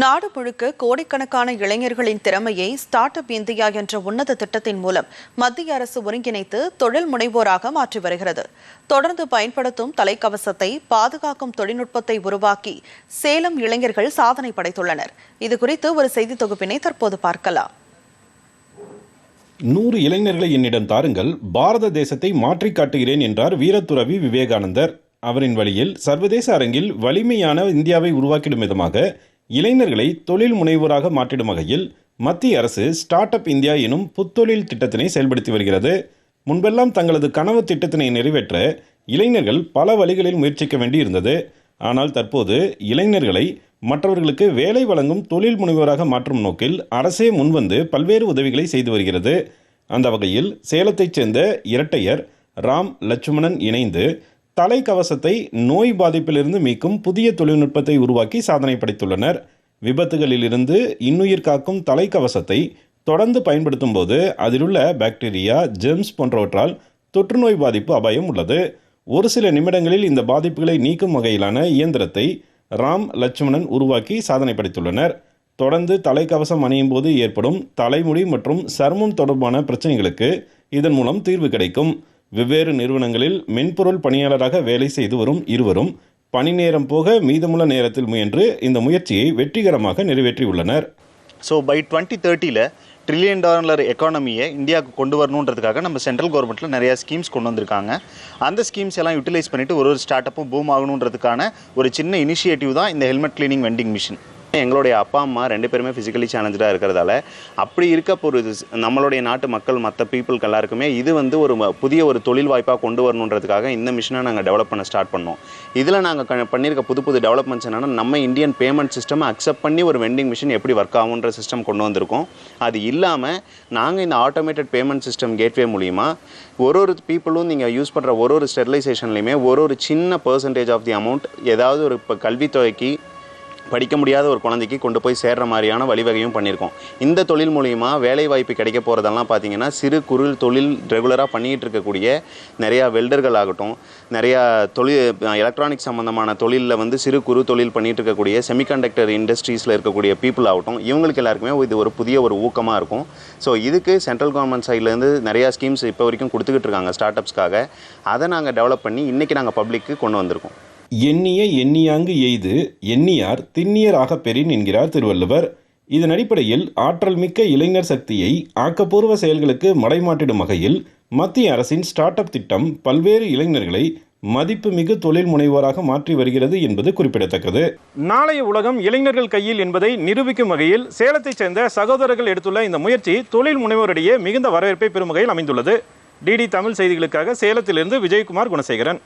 நாடு முழுக்க கோடிக்கணக்கான இளைஞர்களின் திறமையை ஸ்டார்ட் அப் இந்தியா என்ற உன்னத திட்டத்தின் மூலம் மத்திய அரசு ஒருங்கிணைத்து தொழில் முனைவோராக மாற்றி வருகிறது. தொடர்ந்து பயன்படுத்தும் தலைக்கவசத்தை பாதுகாக்கும் தொழில்நுட்பத்தை உருவாக்கி சேலம் இளைஞர்கள் சாதனை படைத்துள்ளனர். இதுகுறித்து ஒரு செய்தி தொகுப்பினை தற்போது பார்க்கலாம். நூறு இளைஞர்களை என்னிடம் தாருங்கள் பாரத தேசத்தை மாற்றிக் காட்டுகிறேன் என்றார் வீரத்துறவி விவேகானந்தர். அவரின் வழியில் சர்வதேச அரங்கில் வலிமையான இந்தியாவை உருவாக்கிடும் விதமாக இளைஞர்களை தொழில் முனைவோராக மாற்றிடும் வகையில் மத்திய அரசு ஸ்டார்ட் அப் இந்தியா எனும் புத்தொழில் திட்டத்தினை செயல்படுத்தி வருகிறது. முன்பெல்லாம் தங்களது கனவு திட்டத்தினை நிறைவேற்ற இளைஞர்கள் பல வழிகளில் முயற்சிக்க வேண்டியிருந்தது. ஆனால் தற்போது இளைஞர்களை மற்றவர்களுக்கு வேலை வழங்கும் தொழில் முனைவோராக மாற்றும் நோக்கில் அரசே முன்வந்து பல்வேறு உதவிகளை செய்து வருகிறது. அந்த வகையில் சேலத்தைச் சேர்ந்த இரட்டையர் ராம் லட்சுமணன் இணைந்து தலைக்கவசத்தை நோய் பாதிப்பிலிருந்து மீட்கும் புதிய தொழில்நுட்பத்தை உருவாக்கி சாதனை படைத்துள்ளனர். விபத்துகளிலிருந்து இன்னுயிர் காக்கும் தலைக்கவசத்தை தொடர்ந்து பயன்படுத்தும் போது அதிலுள்ள பாக்டீரியா ஜெம்ஸ் போன்றவற்றால் தொற்றுநோய் பாதிப்பு அபாயம் உள்ளது. ஒரு சில நிமிடங்களில் இந்த பாதிப்புகளை நீக்கும் வகையிலான இயந்திரத்தை ராம் லட்சுமணன் உருவாக்கி சாதனை படைத்துள்ளனர். தொடர்ந்து தலைக்கவசம் அணியும் போது ஏற்படும் தலைமுடி மற்றும் சருமம் தொடர்பான பிரச்சனைகளுக்கு இதன் மூலம் தீர்வு கிடைக்கும். வெவ்வேறு நிறுவனங்களில் மென்பொருள் பணியாளராக வேலை செய்து வரும் இருவரும் பணி நேரம் போக மீதமுள்ள நேரத்தில் முயன்று இந்த முயற்சியை வெற்றிகரமாக நிறைவேற்றியுள்ளனர். ஸோ பை டுவெண்ட்டி தேர்ட்டியில் ட்ரில்லியன் டாலர் எக்கானமியை இந்தியாவுக்கு கொண்டு வரணுன்றதுக்காக நம்ம சென்ட்ரல் கவர்மெண்ட்டில் நிறையா ஸ்கீம்ஸ் கொண்டு வந்திருக்காங்க. அந்த ஸ்கீம்ஸ் எல்லாம் யூட்டிலைஸ் பண்ணிவிட்டு ஒரு ஒரு ஸ்டார்ட் அப்பும் பூம் ஆகணுன்றதுக்கான ஒரு சின்ன இனிஷியேட்டிவ் தான் இந்த ஹெல்மெட் கிளீனிங் வெண்டிங் மிஷின் எங்களுடைய அப்பா அம்மா ரெண்டு பேருமே ஃபிசிக்கலி சேலஞ்சாக இருக்கிறதால அப்படி இருக்க ஒரு இது நம்மளுடைய நாட்டு மக்கள் மற்ற பீப்புளுக்கு எல்லாருக்குமே இது வந்து ஒரு புதிய ஒரு தொழில் வாய்ப்பாக கொண்டு வரணுன்றதுக்காக இந்த மிஷினை நாங்கள் டெவலப் பண்ண ஸ்டார்ட் பண்ணோம். இதில் நாங்கள் பண்ணியிருக்க புது புது டெவலப்மெண்ட்ஸ் என்னென்னா நம்ம இந்தியன் பேமெண்ட் சிஸ்டம் அக்செப்ட் பண்ணி ஒரு வெண்டிங் மிஷின் எப்படி ஒர்க் ஆகுன்ற சிஸ்டம் கொண்டு வந்திருக்கோம். அது இல்லாமல் நாங்கள் இந்த ஆட்டோமேட்டட் பேமெண்ட் சிஸ்டம் கேட்வே மூலிமா ஒரு ஒரு பீப்புளும் நீங்கள் யூஸ் பண்ணுற ஒரு ஒரு ஸ்டெர்லைசேஷன்லையுமே ஒரு ஒரு சின்ன பர்சன்டேஜ் ஆஃப் தி அமௌண்ட் ஏதாவது ஒரு இப்போ கல்வித்தொகைக்கு படிக்க முடியாத ஒரு குழந்தைக்கு கொண்டு போய் சேர்ற மாதிரியான வழிவகையும் பண்ணியிருக்கோம். இந்த தொழில் மூலிமா வேலை வாய்ப்பு கிடைக்க போகிறதெல்லாம் பார்த்தீங்கன்னா சிறு குறு தொழில் ரெகுலராக பண்ணிகிட்டு இருக்கக்கூடிய நிறையா வெல்டர்கள் ஆகட்டும் நிறையா தொழில் எலக்ட்ரானிக் சம்மந்தமான தொழிலில் வந்து சிறு குறு தொழில் பண்ணிகிட்டு இருக்கக்கூடிய செமிகண்டக்டர் இண்டஸ்ட்ரீஸில் இருக்கக்கூடிய பீப்புள் ஆகட்டும் இவங்களுக்கு எல்லாருக்குமே இது ஒரு புதிய ஒரு ஊக்கமாக இருக்கும். ஸோ இதுக்கு சென்ட்ரல் கவர்மெண்ட் சைட்லேருந்து நிறையா ஸ்கீம்ஸ் இப்போ வரைக்கும் கொடுத்துக்கிட்டு இருக்காங்க ஸ்டார்ட் அப்ஸ்க்காக அதை நாங்கள் டெவலப் பண்ணி இன்றைக்கி நாங்கள் பப்ளிக்கு கொண்டு வந்திருக்கோம். எண்ணிய எண்ணியாங்கு எய்து எண்ணியார் திண்ணியராக பெறின் என்கிறார் திருவள்ளுவர். இதன் அடிப்படையில் ஆற்றல் மிக்க இளைஞர் சக்தியை ஆக்கப்பூர்வ செயல்களுக்கு மடைமாட்டிடும் வகையில் மத்திய அரசின் ஸ்டார்ட் அப் திட்டம் பல்வேறு இளைஞர்களை மதிப்புமிகு தொழில் முனைவோராக மாற்றி வருகிறது என்பது குறிப்பிடத்தக்கது. நாளைய உலகம் இளைஞர்கள் கையில் என்பதை நிரூபிக்கும் வகையில் சேலத்தைச் சேர்ந்த சகோதரர்கள் எடுத்துள்ள இந்த முயற்சி தொழில் முனைவோரிடையே மிகுந்த வரவேற்பை பெறும் வகையில் அமைந்துள்ளது. டிடி தமிழ் செய்திகளுக்காக சேலத்திலிருந்து விஜயகுமார் குணசேகரன்.